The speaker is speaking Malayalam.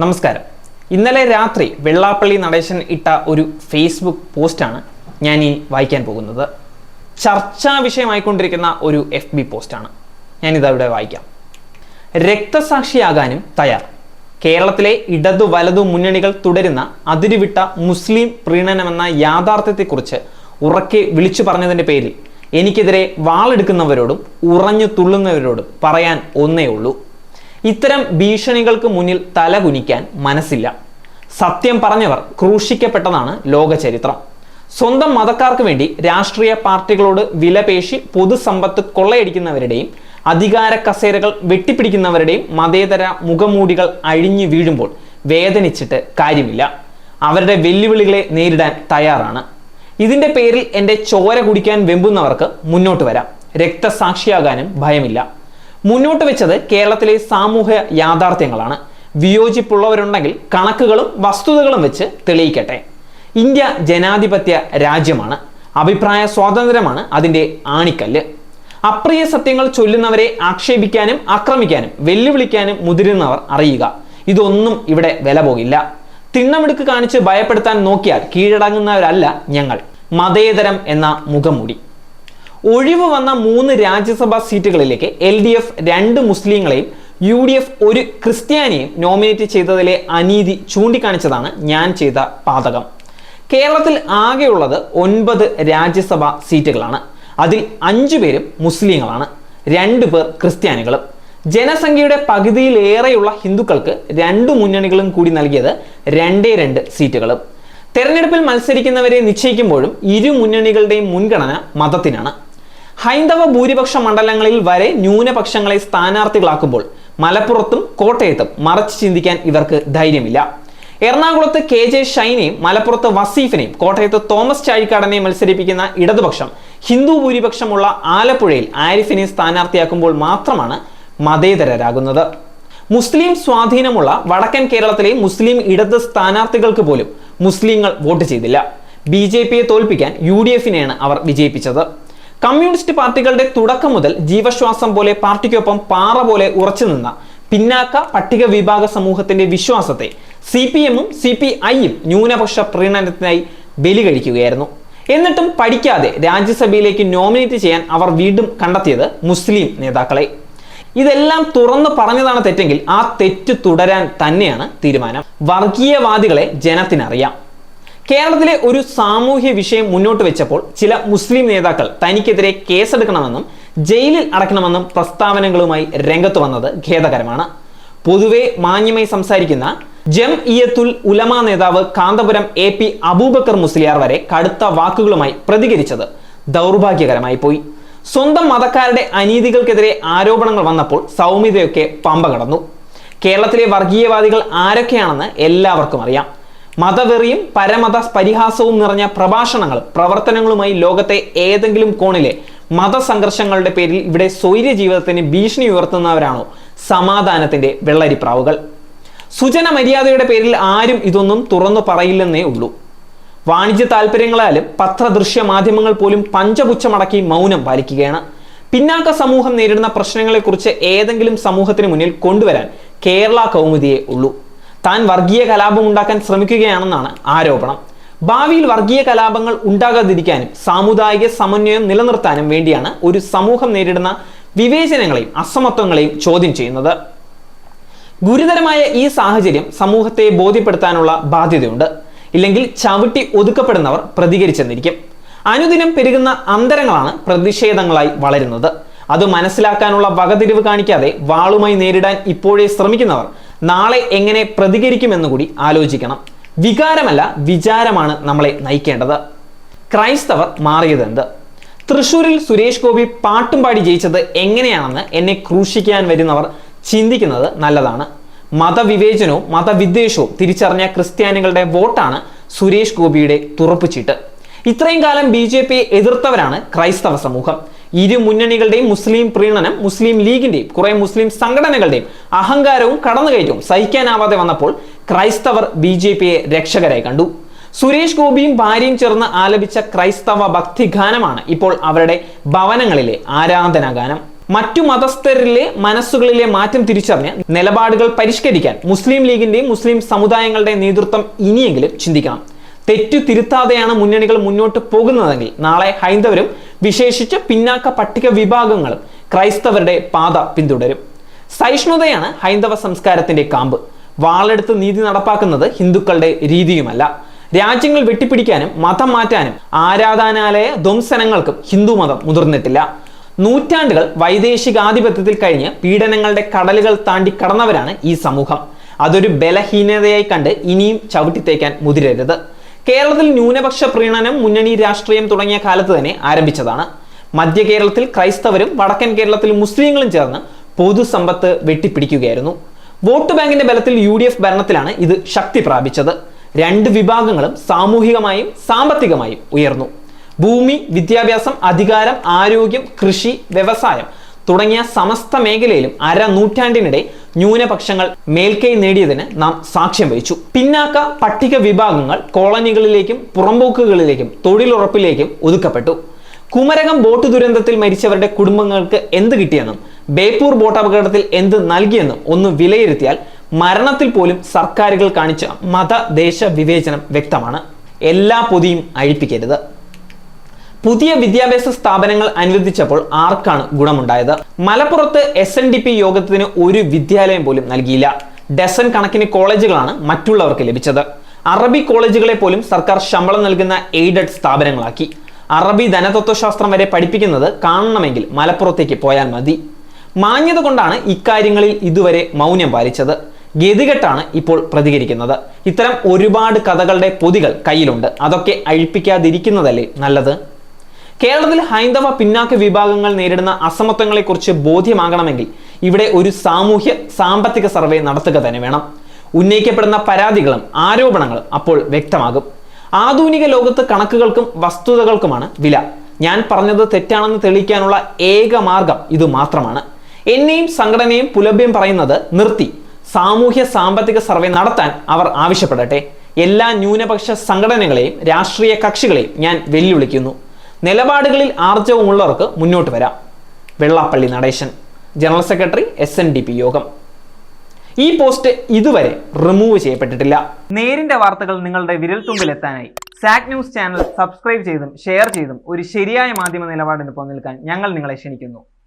നമസ്കാരം. ഇന്നലെ രാത്രി വെള്ളാപ്പള്ളി നടേശൻ ഇട്ട ഒരു ഫേസ്ബുക്ക് പോസ്റ്റാണ് ഞാൻ ഈ വായിക്കാൻ പോകുന്നത്. ചർച്ചാ വിഷയമായിക്കൊണ്ടിരിക്കുന്ന ഒരു എഫ് ബി പോസ്റ്റാണ്. ഞാനിതവിടെ വായിക്കാം. രക്തസാക്ഷിയാകാനും തയ്യാർ. കേരളത്തിലെ ഇടതു വലതു മുന്നണികൾ തുടരുന്ന അതിരുവിട്ട മുസ്ലിം പ്രീണനമെന്ന യാഥാർത്ഥ്യത്തെക്കുറിച്ച് ഉറക്കെ വിളിച്ചു പറഞ്ഞതിന്റെ പേരിൽ എനിക്കെതിരെ വാളെടുക്കുന്നവരോടും ഉറഞ്ഞു തുള്ളുന്നവരോടും പറയാൻ ഒന്നേ ഉള്ളൂ ഇത്തരം ഭീഷണികൾക്ക് മുന്നിൽ തലകുനിക്കാൻ മനസ്സില്ല. സത്യം പറഞ്ഞവർ ക്രൂശിക്കപ്പെട്ടതാണ് ലോകചരിത്രം. സ്വന്തം മതക്കാർക്ക് വേണ്ടി രാഷ്ട്രീയ പാർട്ടികളോട് വിലപേശി പൊതുസമ്പത്ത് കൊള്ളയടിക്കുന്നവരുടെയും അധികാര കസേരകൾ വെട്ടിപ്പിടിക്കുന്നവരുടെയും മതേതര മുഖമൂടികൾ അഴിഞ്ഞു വീഴുമ്പോൾ വേദനിച്ചിട്ട് കാര്യമില്ല. അവരുടെ വെല്ലുവിളികളെ നേരിടാൻ തയ്യാറാണ്. ഇതിന്റെ പേരിൽ എന്റെ ചോര കുടിക്കാൻ വെമ്പുന്നവർക്ക് മുന്നോട്ട് വരാം. രക്തസാക്ഷിയാകാനും ഭയമില്ല. മുന്നോട്ട് വെച്ചത് കേരളത്തിലെ സാമൂഹ്യ യാഥാർത്ഥ്യങ്ങളാണ്. വിയോജിപ്പുള്ളവരുണ്ടെങ്കിൽ കണക്കുകളും വസ്തുതകളും വെച്ച് തെളിയിക്കട്ടെ. ഇന്ത്യ ജനാധിപത്യ രാജ്യമാണ്. അഭിപ്രായ സ്വാതന്ത്ര്യമാണ് അതിന്റെ ആണിക്കല്ല്. അപ്രിയ സത്യങ്ങൾ ചൊല്ലുന്നവരെ ആക്ഷേപിക്കാനും ആക്രമിക്കാനും വെല്ലുവിളിക്കാനും മുതിരുന്നവർ അറിയുക. ഇതൊന്നും ഇവിടെ വില പോകില്ല തിണ്ണമെടുക്ക് കാണിച്ച് ഭയപ്പെടുത്താൻ നോക്കിയാൽ കീഴടങ്ങുന്നവരല്ല ഞങ്ങൾ. മതേതരം എന്ന മുഖംമൂടി. ഒഴിവ് വന്ന മൂന്ന് രാജ്യസഭാ സീറ്റുകളിലേക്ക് എൽ ഡി എഫ് രണ്ട് മുസ്ലിങ്ങളെയും യു ഡി എഫ് ഒരു ക്രിസ്ത്യാനിയും നോമിനേറ്റ് ചെയ്തതിലെ അനീതി ചൂണ്ടിക്കാണിച്ചതാണ് ഞാൻ ചെയ്ത പാതകം. കേരളത്തിൽ ആകെയുള്ളത് ഒൻപത് രാജ്യസഭാ സീറ്റുകളാണ്. അതിൽ അഞ്ചു പേരും മുസ്ലിങ്ങളാണ്. രണ്ടു പേർ ക്രിസ്ത്യാനികളും. ജനസംഖ്യയുടെ പകുതിയിലേറെയുള്ള ഹിന്ദുക്കൾക്ക് രണ്ടു മുന്നണികളും കൂടി നൽകിയത് രണ്ടേ രണ്ട് സീറ്റുകളും. തെരഞ്ഞെടുപ്പിൽ മത്സരിക്കുന്നവരെ നിശ്ചയിക്കുമ്പോഴും ഇരു മുന്നണികളുടെയും മുൻഗണന മതത്തിനാണ്. ഹൈന്ദവ ഭൂരിപക്ഷ മണ്ഡലങ്ങളിൽ വരെ ന്യൂനപക്ഷങ്ങളെ സ്ഥാനാർത്ഥികളാക്കുമ്പോൾ മലപ്പുറത്തും കോട്ടയത്തും മറച്ച് ചിന്തിക്കാൻ ഇവർക്ക് ധൈര്യമില്ല. എറണാകുളത്ത് കെ ജെ ഷൈനെയും മലപ്പുറത്ത് വസീഫിനെയും കോട്ടയത്ത് തോമസ് ചാഴിക്കാടനെയും മത്സരിപ്പിക്കുന്ന ഇടതുപക്ഷം ഹിന്ദു ഭൂരിപക്ഷമുള്ള ആലപ്പുഴയിൽ ആരിഫിനെ സ്ഥാനാർത്ഥിയാക്കുമ്പോൾ മാത്രമാണ് മതേതരരാകുന്നത്. മുസ്ലിം സ്വാധീനമുള്ള വടക്കൻ കേരളത്തിലെ മുസ്ലിം ഇടത് സ്ഥാനാർത്ഥികൾക്ക് പോലും മുസ്ലിങ്ങൾ വോട്ട് ചെയ്തില്ല. ബി ജെ പിയെ തോൽപ്പിക്കാൻ യു ഡി എഫിനെയാണ് അവർ വിജയിപ്പിച്ചത്. കമ്മ്യൂണിസ്റ്റ് പാർട്ടികളുടെ തുടക്കം മുതൽ ജീവശ്വാസം പോലെ പാർട്ടിക്കൊപ്പം പാറ പോലെ ഉറച്ചു നിന്ന പിന്നാക്ക പട്ടിക വിഭാഗ സമൂഹത്തിന്റെ വിശ്വാസത്തെ സി പി എമ്മും സി പി ഐയും ന്യൂനപക്ഷ പ്രീണനത്തിനായി ബലി കഴിക്കുകയായിരുന്നു എന്നിട്ടും പഠിക്കാതെ രാജ്യസഭയിലേക്ക് നോമിനേറ്റ് ചെയ്യാൻ അവർ വീണ്ടും കണ്ടെത്തിയത് മുസ്ലിം നേതാക്കളെ. ഇതെല്ലാം തുറന്നു പറഞ്ഞതാണ് തെറ്റെങ്കിൽ ആ തെറ്റ് തുടരാൻ തന്നെയാണ് തീരുമാനം. വർഗീയവാദികളെ ജനത്തിനറിയാം. കേരളത്തിലെ ഒരു സാമൂഹ്യ വിഷയം മുന്നോട്ട് വെച്ചപ്പോൾ ചില മുസ്ലിം നേതാക്കൾ തനിക്കെതിരെ കേസെടുക്കണമെന്നും ജയിലിൽ അടക്കണമെന്നും പ്രസ്താവനകളുമായി രംഗത്ത് വന്നത് ഖേദകരമാണ്. പൊതുവെ മാന്യമായി സംസാരിക്കുന്ന ജം ഇയത്തുൽ ഉലമ നേതാവ് കാന്തപുരം എ പി അബൂബക്കർ മുസ്ലിയാർ വരെ കടുത്ത വാക്കുകളുമായി പ്രതികരിച്ചത് ദൗർഭാഗ്യകരമായി പോയി. സ്വന്തം മതക്കാരുടെ അനീതികൾക്കെതിരെ ആരോപണങ്ങൾ വന്നപ്പോൾ സൗമ്യതയൊക്കെ പമ്പ കടന്നു. കേരളത്തിലെ വർഗീയവാദികൾ ആരൊക്കെയാണെന്ന് എല്ലാവർക്കും അറിയാം. മതവെറിയും പരമത പരിഹാസവും നിറഞ്ഞ പ്രഭാഷണങ്ങൾ പ്രവർത്തനങ്ങളുമായി ലോകത്തെ ഏതെങ്കിലും കോണിലെ മതസംഘർഷങ്ങളുടെ പേരിൽ ഇവിടെ സ്വൈര്യ ജീവിതത്തിന് ഭീഷണി ഉയർത്തുന്നവരാണോ? സമാധാനത്തിന്റെ വെള്ളരിപ്രാവുകൾ. സുജന മര്യാദയുടെ പേരിൽ ആരും ഇതൊന്നും തുറന്നു പറയില്ലെന്നേ ഉള്ളൂ. വാണിജ്യ താല്പര്യങ്ങളാലും പത്രദൃശ്യ മാധ്യമങ്ങൾ പോലും പഞ്ചപുച്ഛമടക്കി മൗനം പാലിക്കുകയാണ്. പിന്നാക്ക സമൂഹം നേരിടുന്ന പ്രശ്നങ്ങളെക്കുറിച്ച് ഏതെങ്കിലും സമൂഹത്തിന് മുന്നിൽ കൊണ്ടുവരാൻ കേരള കൗമുദിയെ ഉള്ളൂ. താൻ വർഗീയ കലാപം ഉണ്ടാക്കാൻ ശ്രമിക്കുകയാണെന്നാണ് ആരോപണം. ഭാവിയിൽ വർഗീയ കലാപങ്ങൾ ഉണ്ടാകാതിരിക്കാനും സാമുദായിക സമന്വയം നിലനിർത്താനും വേണ്ടിയാണ് ഒരു സമൂഹം നേരിടുന്ന വിവേചനങ്ങളെയും അസമത്വങ്ങളെയും ചോദ്യം ചെയ്യുന്നത്. ഗുരുതരമായ ഈ സാഹചര്യം സമൂഹത്തെ ബോധ്യപ്പെടുത്താനുള്ള ബാധ്യതയുണ്ട്. ഇല്ലെങ്കിൽ ചവിട്ടി ഒതുക്കപ്പെടുന്നവർ പ്രതികരിച്ചെന്നിരിക്കും. അനുദിനം പെരുകുന്ന അന്തരങ്ങളാണ് പ്രതിഷേധങ്ങളായി വളരുന്നത്. അത് മനസ്സിലാക്കാനുള്ള വകതിരിവ് കാണിക്കാതെ വാളുമായി നേരിടാൻ ഇപ്പോഴേ ശ്രമിക്കുന്നവർ നാളെ എങ്ങനെ പ്രതികരിക്കുമെന്ന് കൂടി ആലോചിക്കണം. വികാരമല്ല വിചാരമാണ് നമ്മളെ നയിക്കേണ്ടത്. ക്രൈസ്തവർ മാറിയതെന്ത് തൃശൂരിൽ സുരേഷ് ഗോപി പാട്ടും പാടി ജയിച്ചത് എങ്ങനെയാണെന്ന് എന്നെ ക്രൂശിക്കാൻ വരുന്നവർ ചിന്തിക്കുന്നത് നല്ലതാണ്. മതവിവേചനവും മതവിദ്വേഷവും തിരിച്ചറിഞ്ഞ ക്രിസ്ത്യാനികളുടെ വോട്ടാണ് സുരേഷ് ഗോപിയുടെ തുറപ്പുചീട്ട് ഇത്രയും കാലം ബി ജെ പിയെ എതിർത്തവരാണ് ക്രൈസ്തവ സമൂഹം. ഇരു മുന്നണികളുടെയും മുസ്ലിം പ്രീണനം മുസ്ലിം ലീഗിന്റെയും കുറെ മുസ്ലിം സംഘടനകളുടെയും അഹങ്കാരവും കടന്നുകയറ്റവും സഹിക്കാനാവാതെ വന്നപ്പോൾ ക്രൈസ്തവർ ബി ജെ പിയെ രക്ഷകരായി കണ്ടു. സുരേഷ് ഗോപിയും ഭാര്യയും ചേർന്ന് ആലപിച്ച ക്രൈസ്തവ ഭക്തിഗാനമാണ് ഇപ്പോൾ അവരുടെ ഭവനങ്ങളിലെ ആരാധനാഗാനം. മറ്റു മതസ്ഥരിലെ മനസ്സുകളിലെ മാറ്റം തിരിച്ചറിഞ്ഞ് നിലപാടുകൾ പരിഷ്കരിക്കാൻ മുസ്ലിം ലീഗിന്റെയും മുസ്ലിം സമുദായങ്ങളുടെയും നേതൃത്വം ഇനിയെങ്കിലും ചിന്തിക്കണം. തെറ്റു തിരുത്താതെയാണ് മുന്നണികൾ മുന്നോട്ട് പോകുന്നതെങ്കിൽ നാളെ ഹൈന്ദവരും വിശേഷിച്ച് പിന്നാക്ക പട്ടിക വിഭാഗങ്ങളും ക്രൈസ്തവരുടെ പാത പിന്തുടരും. സഹിഷ്ണുതയാണ് ഹൈന്ദവ സംസ്കാരത്തിന്റെ കാമ്പ്. വാളെടുത്ത് നീതി നടപ്പാക്കുന്നത് ഹിന്ദുക്കളുടെ രീതിയുമല്ല. രാജ്യങ്ങൾ വെട്ടിപ്പിടിക്കാനും മതം മാറ്റാനും ആരാധനാലയ ധ്വംസനങ്ങൾക്കും ഹിന്ദു മതം മുതിർന്നിട്ടില്ല. നൂറ്റാണ്ടുകൾ വൈദേശികാധിപത്യത്തിൽ കഴിഞ്ഞ് പീഡനങ്ങളുടെ കടലുകൾ താണ്ടി കടന്നവരാണ് ഈ സമൂഹം. അതൊരു ബലഹീനതയായി കണ്ട് ഇനിയും ചവിട്ടിത്തേക്കാൻ മുതിരരുത്. കേരളത്തിൽ ന്യൂനപക്ഷ പ്രീണനം മുന്നണി രാഷ്ട്രീയം തുടങ്ങിയ കാലത്ത് തന്നെ ആരംഭിച്ചതാണ്. മധ്യ കേരളത്തിൽ ക്രൈസ്തവരും വടക്കൻ കേരളത്തിൽ മുസ്ലിങ്ങളും ചേർന്ന് പൊതുസമ്പത്ത് വെട്ടിപ്പിടിക്കുകയായിരുന്നു. വോട്ട് ബാങ്കിന്റെ ബലത്തിൽ യു ഡി എഫ് ഭരണത്തിലാണ് ഇത് ശക്തി പ്രാപിച്ചത്. രണ്ട് വിഭാഗങ്ങളും സാമൂഹികമായും സാമ്പത്തികമായും ഉയർന്നു. ഭൂമി വിദ്യാഭ്യാസം അധികാരം ആരോഗ്യം കൃഷി വ്യവസായം തുടങ്ങിയ സമസ്ത മേഖലയിലും അര നൂറ്റാണ്ടിനിടെ ന്യൂനപക്ഷങ്ങൾ മേൽക്കൈ നേടിയതിന് നാം സാക്ഷ്യം വഹിച്ചു. പിന്നാക്ക പട്ടിക വിഭാഗങ്ങൾ കോളനികളിലേക്കും പുറമ്പോക്കുകളിലേക്കും തൊഴിലുറപ്പിലേക്കും ഒതുക്കപ്പെട്ടു. കുമരകം ബോട്ട് ദുരന്തത്തിൽ മരിച്ചവരുടെ കുടുംബങ്ങൾക്ക് എന്ത് കിട്ടിയെന്നും ബേപ്പൂർ ബോട്ട് അപകടത്തിൽ എന്ത് നൽകിയെന്നും ഒന്ന് വിലയിരുത്തിയാൽ മരണത്തിൽ പോലും സർക്കാരുകൾ കാണിച്ച മതദേശ വിവേചനം വ്യക്തമാണ്. എല്ലാ പൊതിയും അഴിപ്പിക്കരുത്. പുതിയ വിദ്യാഭ്യാസ സ്ഥാപനങ്ങൾ അനുവദിച്ചപ്പോൾ ആർക്കാണ് ഗുണമുണ്ടായത്? മലപ്പുറത്ത് എസ് എൻ ഡി പി യോഗത്തിന് ഒരു വിദ്യാലയം പോലും നൽകിയില്ല. ഡസൺ കണക്കിന് കോളേജുകളാണ് മറ്റുള്ളവർക്ക് ലഭിച്ചത്. അറബി കോളേജുകളെ പോലും സർക്കാർ ശമ്പളം നൽകുന്ന എയ്ഡഡ് സ്ഥാപനങ്ങളാക്കി. അറബി ധനതത്വശാസ്ത്രം വരെ പഠിപ്പിക്കുന്നത് കാണണമെങ്കിൽ മലപ്പുറത്തേക്ക് പോയാൽ മതി. മാന്യത കൊണ്ടാണ് ഇക്കാര്യങ്ങളിൽ ഇതുവരെ മൗനം പാലിച്ചത്. ഗതികെട്ടാണ് ഇപ്പോൾ പ്രതികരിക്കുന്നത്. ഇത്തരം ഒരുപാട് കഥകളുടെ പൊതികൾ കയ്യിലുണ്ട്. അതൊക്കെ അഴിപ്പിക്കാതിരിക്കുന്നതല്ലേ നല്ലത്? കേരളത്തിൽ ഹൈന്ദവ പിന്നാക്ക വിഭാഗങ്ങൾ നേരിടുന്ന അസമത്വങ്ങളെക്കുറിച്ച് ബോധ്യമാകണമെങ്കിൽ ഇവിടെ ഒരു സാമൂഹ്യ സാമ്പത്തിക സർവേ നടത്തുക തന്നെ വേണം. ഉന്നയിക്കപ്പെടുന്ന പരാതികളും ആരോപണങ്ങളും അപ്പോൾ വ്യക്തമാകും. ആധുനിക ലോകത്ത് കണക്കുകൾക്കും വസ്തുതകൾക്കുമാണ് വില. ഞാൻ പറഞ്ഞത് തെറ്റാണെന്ന് തെളിയിക്കാനുള്ള ഏക മാർഗം ഇത് മാത്രമാണ്. എന്നെയും സംഘടനയും പുലഭ്യം പറയുന്നത് നിർത്തി. സാമൂഹ്യ സാമ്പത്തിക സർവേ നടത്താൻ അവർ ആവശ്യപ്പെടട്ടെ. എല്ലാ ന്യൂനപക്ഷ സംഘടനകളെയും രാഷ്ട്രീയ കക്ഷികളെയും ഞാൻ വെല്ലുവിളിക്കുന്നു. നിലപാടുകളിൽ ആർജവമുള്ളവർക്ക് മുന്നോട്ട് വരാം. Vellappally Natesan general secretary S N D P Yogam. ഈ പോസ്റ്റ് ഇതുവരെ റിമൂവ് ചെയ്യപ്പെട്ടിട്ടില്ല. നേരിന്റെ വാർത്തകൾ നിങ്ങളുടെ വിരൽത്തുമ്പിൽ എത്താനായി സാക് ന്യൂസ് ചാനൽ സബ്സ്ക്രൈബ് ചെയ്തും ഷെയർ ചെയ്തും ഒരു ശരിയായ മാധ്യമ നിലപാടിന് പോകാൻ ഞങ്ങൾ നിങ്ങളെ ക്ഷണിക്കുന്നു.